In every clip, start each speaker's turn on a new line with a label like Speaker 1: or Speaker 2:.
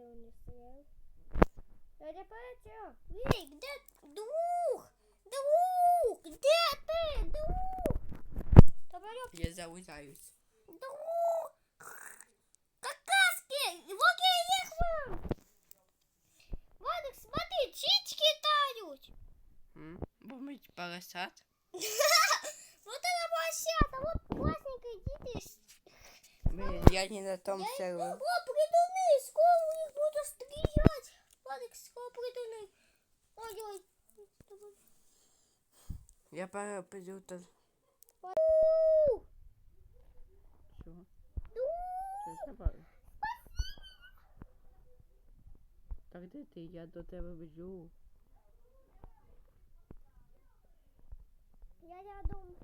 Speaker 1: Не съел. Дядя Петя! Эй, где друг? Друг! Где ты? Друг! Давай,
Speaker 2: Я залутаюсь.
Speaker 1: друг! Какаски! Руки их вам! Вадик, смотри, птички тают!
Speaker 2: М? Бомбить поросят.
Speaker 1: Вот это площадка, вот классненькие дети.
Speaker 2: Блин, я не на том
Speaker 1: их... О,
Speaker 2: сервере.
Speaker 1: придуны! Скоро их буду стрелять! Вадик, скоро придуны! Ой-ой.
Speaker 2: Я пора пойду тут. Забавно? Так де ти? Я до тебе біжу.
Speaker 1: Я рядом.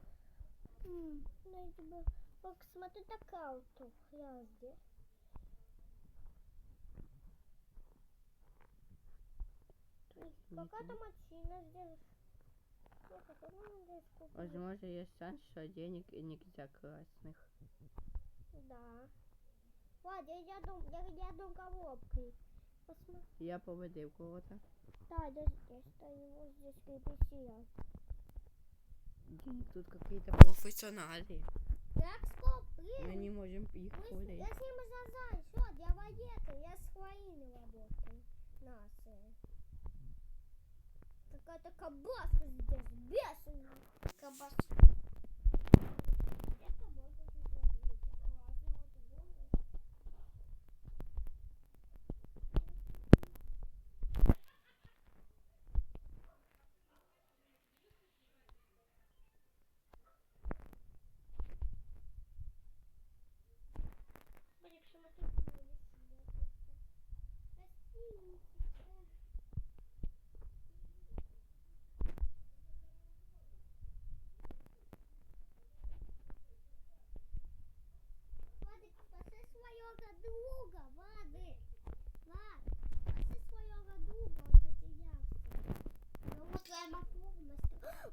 Speaker 1: Ну, я тебе на карту. Я здесь. Какая-то машина здесь. Я купила.
Speaker 2: Возможно, есть шанс, что денег и нельзя красных.
Speaker 1: Да. Ладно, я рядом, я рядом коробкой. Посмотри.
Speaker 2: Я победив кого-то.
Speaker 1: Да, да, здесь стою, вот здесь крепостия.
Speaker 2: Денег тут какие-то профессионалы.
Speaker 1: Так, стоп,
Speaker 2: Мы
Speaker 1: блин.
Speaker 2: не можем их
Speaker 1: Мы
Speaker 2: пулить.
Speaker 1: Я с ним зазай, что, я военный, я с хвоиной работаю. Нации. Какая-то кабаска здесь, бешеная кабаска. Это можно смотреть, классно, вот и было. Блин, что мы тут делали себе? Простите. Вадик, спаси своего друга, Вадик. Влад, спаси своего друга, он потерялся. Ну вот прямо форма.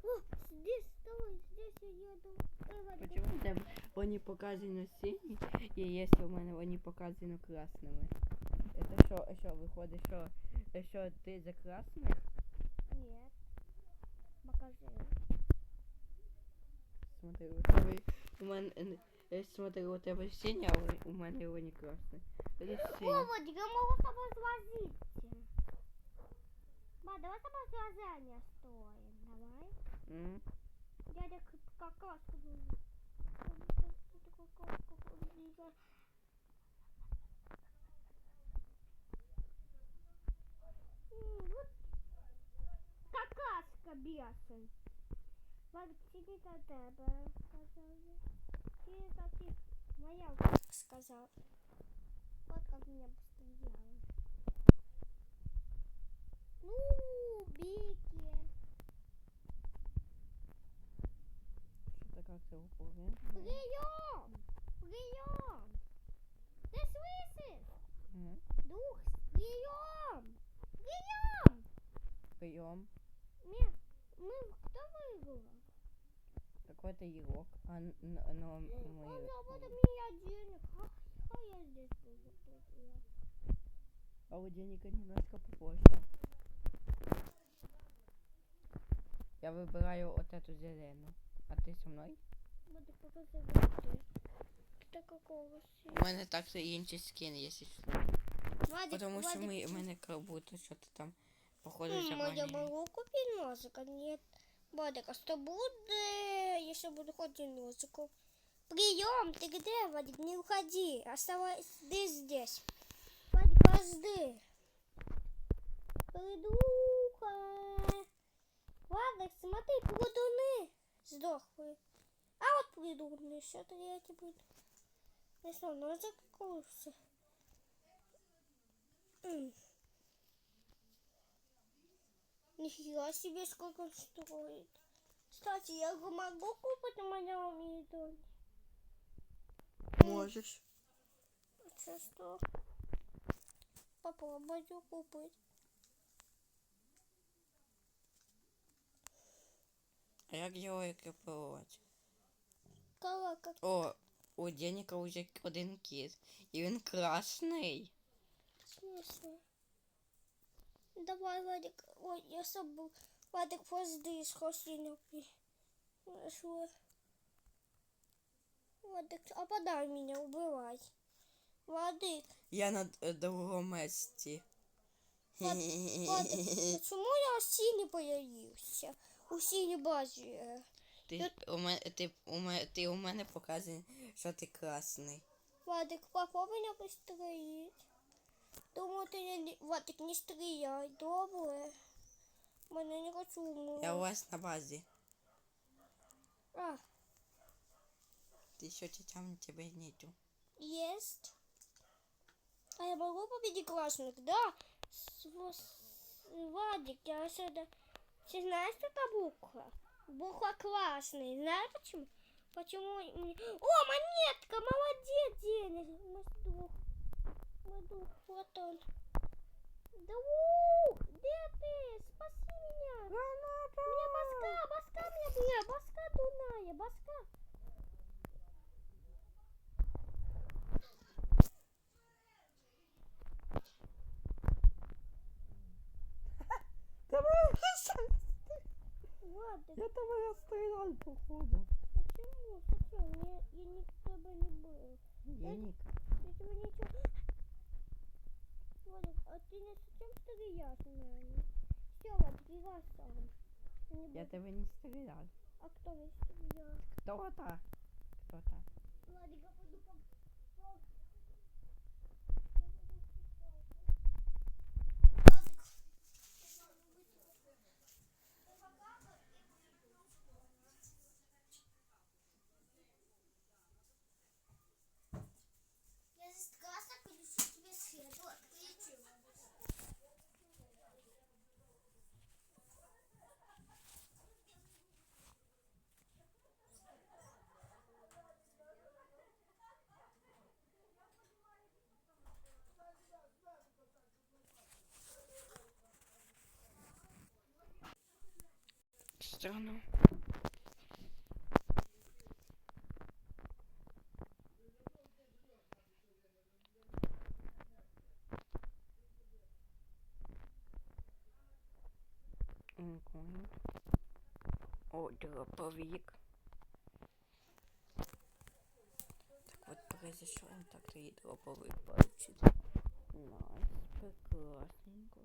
Speaker 1: О, здесь, стой, здесь я еду. Ой, Вадик,
Speaker 2: Почему у тебе вони показано сині, і якщо у мене вони показано красними? Это що, що виходить, що, що ти за красних?
Speaker 1: Нет. Покажи.
Speaker 2: Смотри, у тебе, у мене, е, смотри, у тебе сині, а у- у мене вони красні. Це сині.
Speaker 1: О, Вадик, я могу с тобой свозить. Ба, давай тобой связание стоим, давай.
Speaker 2: М?
Speaker 1: Дядя какашку Вот какашка тебе до тебе сказали. Ты это ты моя сказал. Вот как меня постреляла. Ну.
Speaker 2: Що така це уповне?
Speaker 1: Прием! Прием! Ты слышишь?
Speaker 2: М?
Speaker 1: Дух, прием! Прием!
Speaker 2: Прийом.
Speaker 1: Нет, мы кто выиграл?
Speaker 2: Какой-то ігрок. А н- н- но
Speaker 1: Он
Speaker 2: ми...
Speaker 1: забота меня денег. А, а я здесь буду.
Speaker 2: А у денег немножко попозже. Я выбираю вот эту зеленую. А ты со мною?
Speaker 1: Буду показывать. Ты какого
Speaker 2: У мене також інший скін, якщо що.
Speaker 1: Вадик,
Speaker 2: Тому що
Speaker 1: Вадик,
Speaker 2: ми,
Speaker 1: ты-
Speaker 2: мене как будто що-то там походу
Speaker 1: М, Я могу купить носик, а нет. Вадик, а что будет, если буду ходить носиком? Прием, ты где, Вадик? Не уходи, оставайся здесь. Вадик, подожди. Придуха. Смотри, придуны сдохли. А вот придурный, еще третий будет. Ну что, носик курсы. Нифига себе, сколько он стоит. Кстати, я его могу купить на моем виду?
Speaker 2: Можеш.
Speaker 1: Что, что? Попробую купить.
Speaker 2: А як його екіпувати? О, у Деніка вже один кіт. І він красний.
Speaker 1: Смешно. Ясно. Давай, Вадик. Ой, я забыл. Вадик, позди з хостинки. Нашла. Вадик, а подай меня, убивай. Вадик,
Speaker 2: Я на д- другому місці.
Speaker 1: Вадик, почему я синий появился? У синей базе.
Speaker 2: Ти у мене ти у мене ти у мене показує, що ти красний.
Speaker 1: Вадик, попробуй меня построить. Думаю, ты не... Вадик, не стреляй, доброе. Мене не хочу.
Speaker 2: Я у вас на базі.
Speaker 1: А,
Speaker 2: Ти що там тебе нету.
Speaker 1: есть. А я могу победить красных? Да. С- с- Вадик, я сюда... Ты знаешь, что это буква? Буква красный. Знаешь почему? Почему. О, монетка! Молодец, друг. Мой друг, вот он. Друг! Где ты? Спаси меня! Мне баска, баска мне бля, баска Дуная, баска. Вадик,
Speaker 2: Я тебе розстріляв, походу.
Speaker 1: почему? Зачем? Я, я не тебя не был.
Speaker 2: Денег.
Speaker 1: Я тебя ничего... Вадик, а ты не зачем стреляешь в меня? Вадик, играй сам. Не
Speaker 2: Я тебе не стріляв.
Speaker 1: А кто не стрелял?
Speaker 2: Хто та?
Speaker 1: Владик, я пойду по... по-
Speaker 2: Окей. О, дроповик. Так вот произошло, так то и дроповик получит. Найс, прекрасненько.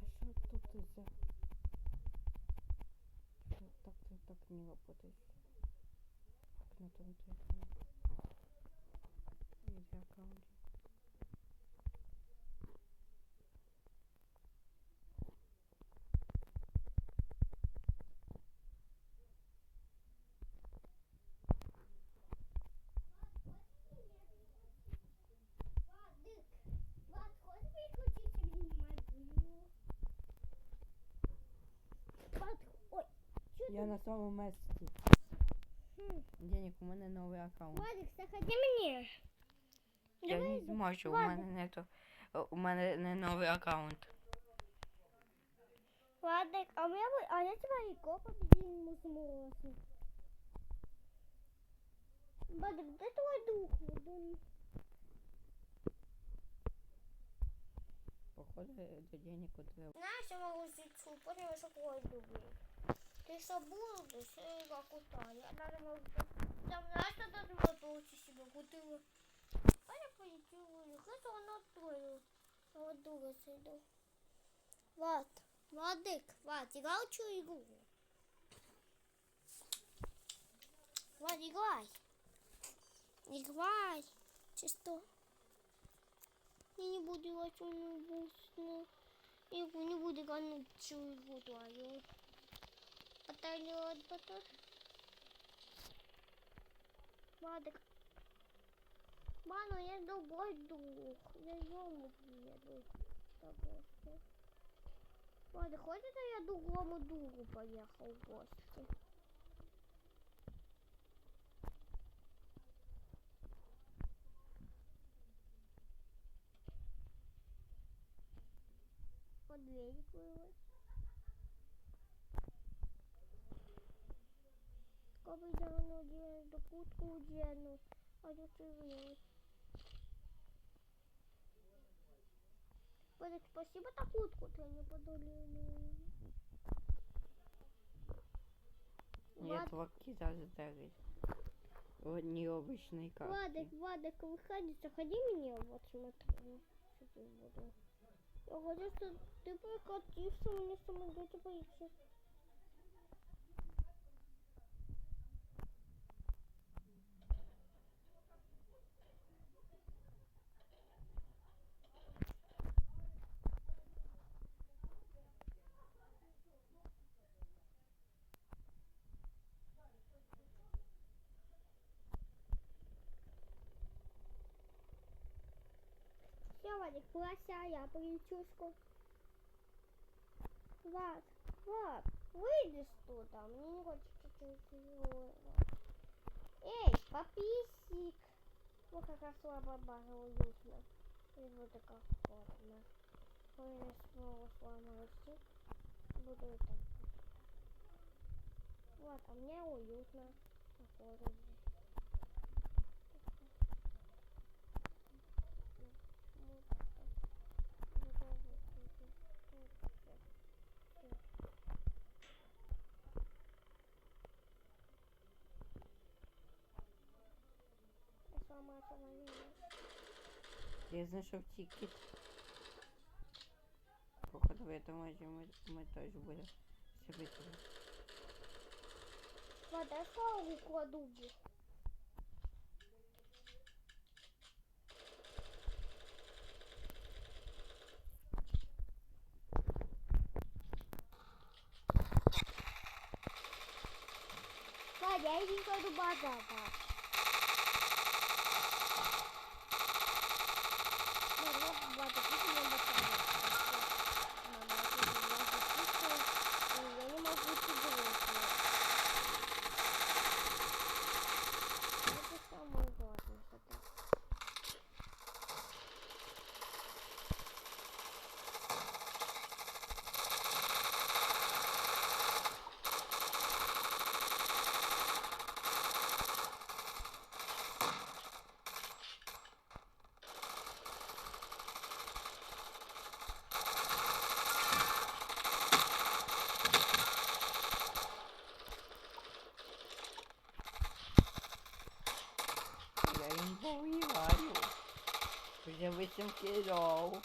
Speaker 2: Да что тут из-за... Что так ты так не работаешь? Как на телефоне? Или аккаунте?
Speaker 1: Вадик, Вад, хочешь переключиться мне мобилу? Вад, ой, что
Speaker 2: Я на своем месте.
Speaker 1: Хм.
Speaker 2: Денег, у мене новий аккаунт.
Speaker 1: Вадик, заходи мне.
Speaker 2: Я не зможу, у
Speaker 1: ладно.
Speaker 2: мене не то. У мене не новий аккаунт.
Speaker 1: Вадик, а, меня, бы- а я тебя легко победил Мусмороса. Вадик, где твой дух?
Speaker 2: Походу, до денег треба.
Speaker 1: Знаешь, я могу здесь потому что твой дух. Ты да все как устали. Я могу... Там, что даже могу получить себе бутылку. А я полетела, хотя он открыл. Я вот дура сойду. Вот. Владык, вот, играл чью игру? Вот, играй. Играй. Чисто. Я не буду играть он вкусно. Я не буду играть всю игру твою. Потолет, потом. Владык. Ману, я другой дух. Я ему еду. С тобой. Ладно, хочете я другому другу поехал в гости? Кутку удену, а ты вылез. Вадик, спасибо за кутку, ты не подолину.
Speaker 2: Нет, лапки заждались. Вот необычный карты.
Speaker 1: Владик, Владик, выходи, заходи мне, вот смотри. Я хочу, что ты прокатился мне самолете поищешь. Вадик, плася, я причушку. Влад, Влад, выйди туда, мне не хочется чуть Эй, пописик. Вот какая слабая база уютно. И вот такая форма. Ой, снова сломался. Буду так. Вот, а мне уютно. на городе. Вот так. Вот так вот. Вот так. Всё. Я сломаю самолет.
Speaker 2: Я знайшов тікет. Походу в этом матче мы, мы тоже будем собирать.
Speaker 1: Ладно, я славу кладу бы. Ладно, я иди кладу базар.
Speaker 2: um queirol.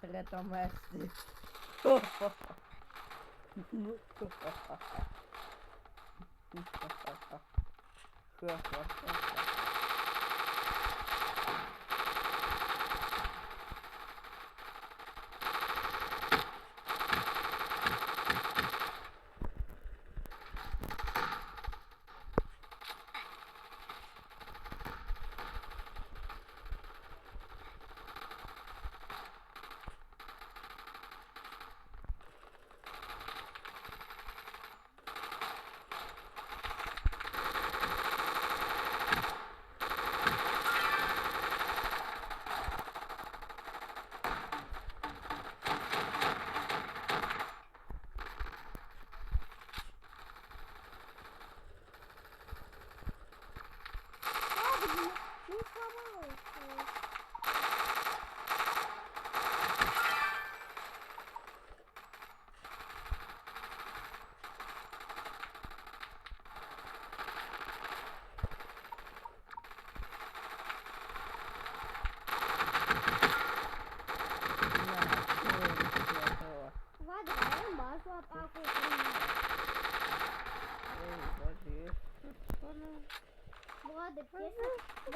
Speaker 2: Секрето Месси. Ха-ха-ха.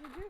Speaker 2: Thank you.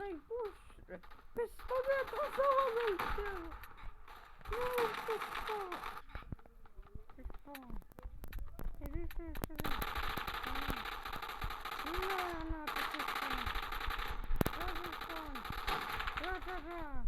Speaker 2: Я найбільше пістолет завалився. Ну, ти що? Ти що? Іди сюди, сюди. На, на, ти що? Разом сон. Ра-ра-ра.